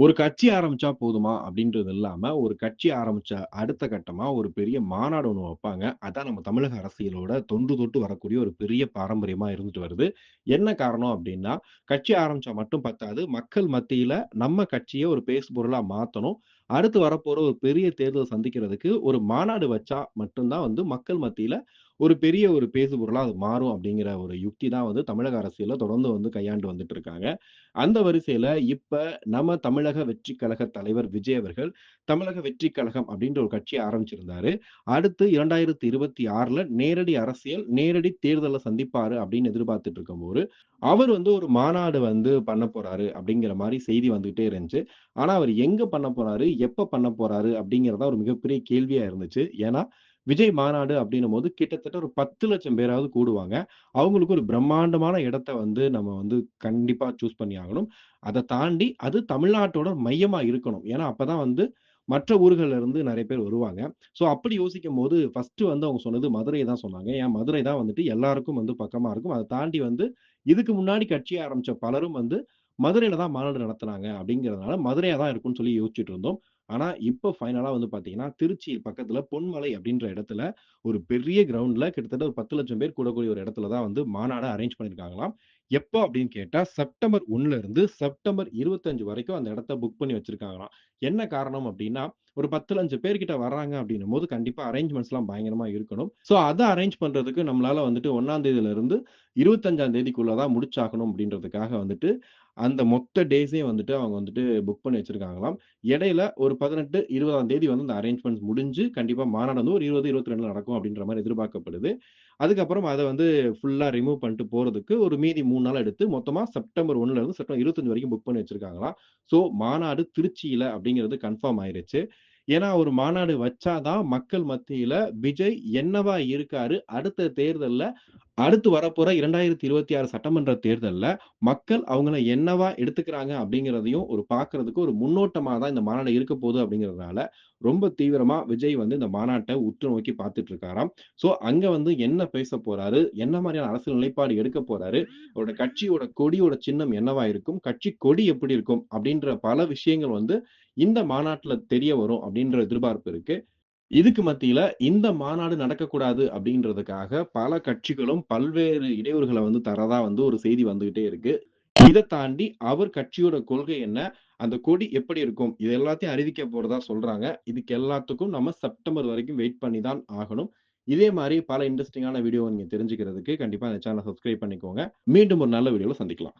ஒரு கட்சி ஆரம்பிச்சா போதுமா அப்படின்றது இல்லாம, ஒரு கட்சி ஆரம்பிச்ச அடுத்த கட்டமா ஒரு பெரிய மாநாடு ஒன்று வைப்பாங்க. அதான் நம்ம தமிழக அரசியலோட தொன்று தொட்டு வரக்கூடிய ஒரு பெரிய பாரம்பரியமா இருந்துட்டு வருது. என்ன காரணம் அப்படின்னா, கட்சி ஆரம்பிச்சா மட்டும் பத்தாது. மக்கள் மத்தியில நம்ம கட்சியை ஒரு பேசுபொருளா மாத்தணும். அடுத்து வரப்போற ஒரு பெரிய தேர்தல் சந்திக்கிறதுக்கு ஒரு மாநாடு வச்சா மட்டும்தான் வந்து மக்கள் மத்தியில ஒரு பெரிய ஒரு பேசுபொருளாக அது மாறும் அப்படிங்கிற ஒரு யுக்தி தான் வந்து தமிழக அரசியல தொடர்ந்து வந்து கையாண்டு வந்துட்டு இருக்காங்க. அந்த வரிசையில இப்ப நம்ம தமிழக வெற்றி கழக தலைவர் விஜய் அவர்கள், தமிழக வெற்றி கழகம் அப்படின்ற ஒரு கட்சியை ஆரம்பிச்சிருந்தாரு. அடுத்து 2026ல நேரடி அரசியல், நேரடி தேர்தலை சந்திப்பாரு அப்படின்னு எதிர்பார்த்துட்டு இருக்கும்போது, அவர் வந்து ஒரு மாநாடு வந்து பண்ண போறாரு அப்படிங்கிற மாதிரி செய்தி வந்துகிட்டே இருந்துச்சு. ஆனா அவர் எங்க பண்ண போறாரு, எப்ப பண்ண போறாரு அப்படிங்கறதா ஒரு மிகப்பெரிய கேள்வியா இருந்துச்சு. ஏன்னா, விஜய் மாநாடு அப்படின்னும் போது கிட்டத்தட்ட ஒரு பத்து லட்சம் பேராவது கூடுவாங்க. அவங்களுக்கு ஒரு பிரம்மாண்டமான இடத்த வந்து நம்ம வந்து கண்டிப்பா சூஸ் பண்ணி ஆகணும். அதை தாண்டி அது தமிழ்நாட்டோட மையமா இருக்கணும். ஏன்னா, அப்பதான் வந்து மற்ற ஊர்கள்ல இருந்து நிறைய பேர் வருவாங்க. ஸோ அப்படி யோசிக்கும்போது ஃபர்ஸ்ட்டு வந்து அவங்க சொன்னது மதுரை தான் சொன்னாங்க. ஏன் மதுரை தான் வந்துட்டு எல்லாருக்கும் வந்து பக்கமா இருக்கும். அதை தாண்டி வந்து இதுக்கு முன்னாடி கட்சி ஆரம்பிச்ச பலரும் வந்து மதுரையில தான் மாநாடு நடத்துனாங்க அப்படிங்கிறதுனால மதுரையா தான் இருக்கும்னு சொல்லி யோசிச்சுட்டு இருந்தோம். ஆனா, இப்ப ஃபைனலா வந்து பார்த்தீங்கன்னா, திருச்சி பக்கத்துல பொன்மலை அப்படின்ற இடத்துல ஒரு பெரிய கிரவுண்ட்ல கிட்டத்தட்ட ஒரு பத்து லட்சம் பேர் கூடக்கூடிய ஒரு இடத்துல தான் வந்து மாநாடு அரேஞ்ச் பண்ணியிருக்காங்களாம். எப்போ அப்படின்னு கேட்டா, செப்டம்பர் 1ல இருந்து செப்டம்பர் 25 வரைக்கும் அந்த இடத்த புக் பண்ணி வச்சிருக்காங்களாம். என்ன காரணம் அப்படின்னா, ஒரு பத்து லஞ்சு பேர்கிட்ட வர்றாங்க அப்படின்னும் போது கண்டிப்பா அரேஞ்ச்மெண்ட்ஸ்லாம் பயங்கரமா இருக்கணும். ஸோ அதை அரேஞ்ச் பண்றதுக்கு நம்மளால வந்துட்டு ஒன்னாம் தேதியில இருந்து இருபத்தஞ்சாம் தேதிக்குள்ளதான் முடிச்சாகணும் அப்படின்றதுக்காக வந்துட்டு, அந்த மொத்த டேஸையும் வந்துட்டு அவங்க வந்துட்டு புக் பண்ணி வச்சிருக்காங்களாம். இடையில ஒரு 18, 20ஆம் தேதி வந்து அந்த அரேஞ்ச்மெண்ட்ஸ் முடிஞ்சு கண்டிப்பா மாநாடு வந்து ஒரு 20, 22ல நடக்கும் அப்படின்ற மாதிரி எதிர்பார்க்கப்படுது. அதுக்கப்புறம் அதை வந்து ஃபுல்லா ரிமூவ் பண்ணிட்டு போறதுக்கு ஒரு மீதி மூணு நாள் எடுத்து மொத்தமா செப்டம்பர் ஒன்னுல இருந்து செப்டம்பர் 25 வரைக்கும் புக் பண்ணி வச்சிருக்காங்களாம். ஸோ மாநாடு திருச்சியில அப்படிங்கிறது கன்ஃபார்ம் ஆயிருச்சு. ஏன்னா, ஒரு மாநாடு வச்சா தான் மக்கள் மத்தியில விஜய் என்னவா இருக்காரு, அடுத்த தேர்தல்ல அடுத்து வரப்போற 2026 சட்டமன்ற தேர்தலில் மக்கள் அவங்கள என்னவா எடுத்துக்கிறாங்க அப்படிங்கிறதையும் ஒரு பார்க்கறதுக்கு ஒரு முன்னோட்டமாக தான் இந்த மாநாடு இருக்க போகுது அப்படிங்கிறதுனால, ரொம்ப தீவிரமா விஜய் வந்து இந்த மாநாட்டை உற்று நோக்கி பார்த்துட்டு இருக்காராம். ஸோ அங்க வந்து என்ன பேச போறாரு, என்ன மாதிரியான அரசியல் நிலைப்பாடு எடுக்க போறாரு, அவரோட கட்சியோட கொடியோட சின்னம் என்னவா இருக்கும், கட்சி கொடி எப்படி இருக்கும் அப்படின்ற பல விஷயங்கள் வந்து இந்த மாநாட்டில் தெரிய வரும் அப்படின்ற எதிர்பார்ப்பு இருக்கு. இதுக்கு மத்தியில இந்த மாநாடு நடக்கக்கூடாது அப்படின்றதுக்காக பல கட்சிகளும் பல்வேறு இடையூறுகளை வந்து தரதா வந்து ஒரு செய்தி வந்துகிட்டே இருக்கு. இதை தாண்டி அவர் கட்சியோட கொள்கை என்ன, அந்த கொடி எப்படி இருக்கும், இது எல்லாத்தையும் அறிவிக்க போறதா சொல்றாங்க. இதுக்கு எல்லாத்துக்கும் நம்ம செப்டம்பர் வரைக்கும் வெயிட் பண்ணி தான் ஆகணும். இதே மாதிரி பல இன்ட்ரஸ்டிங்கான வீடியோ நீங்க தெரிஞ்சுக்கிறதுக்கு கண்டிப்பா இந்த சேனல சப்ஸ்கிரைப் பண்ணிக்கோங்க. மீண்டும் ஒரு நல்ல வீடியோல சந்திக்கலாம்.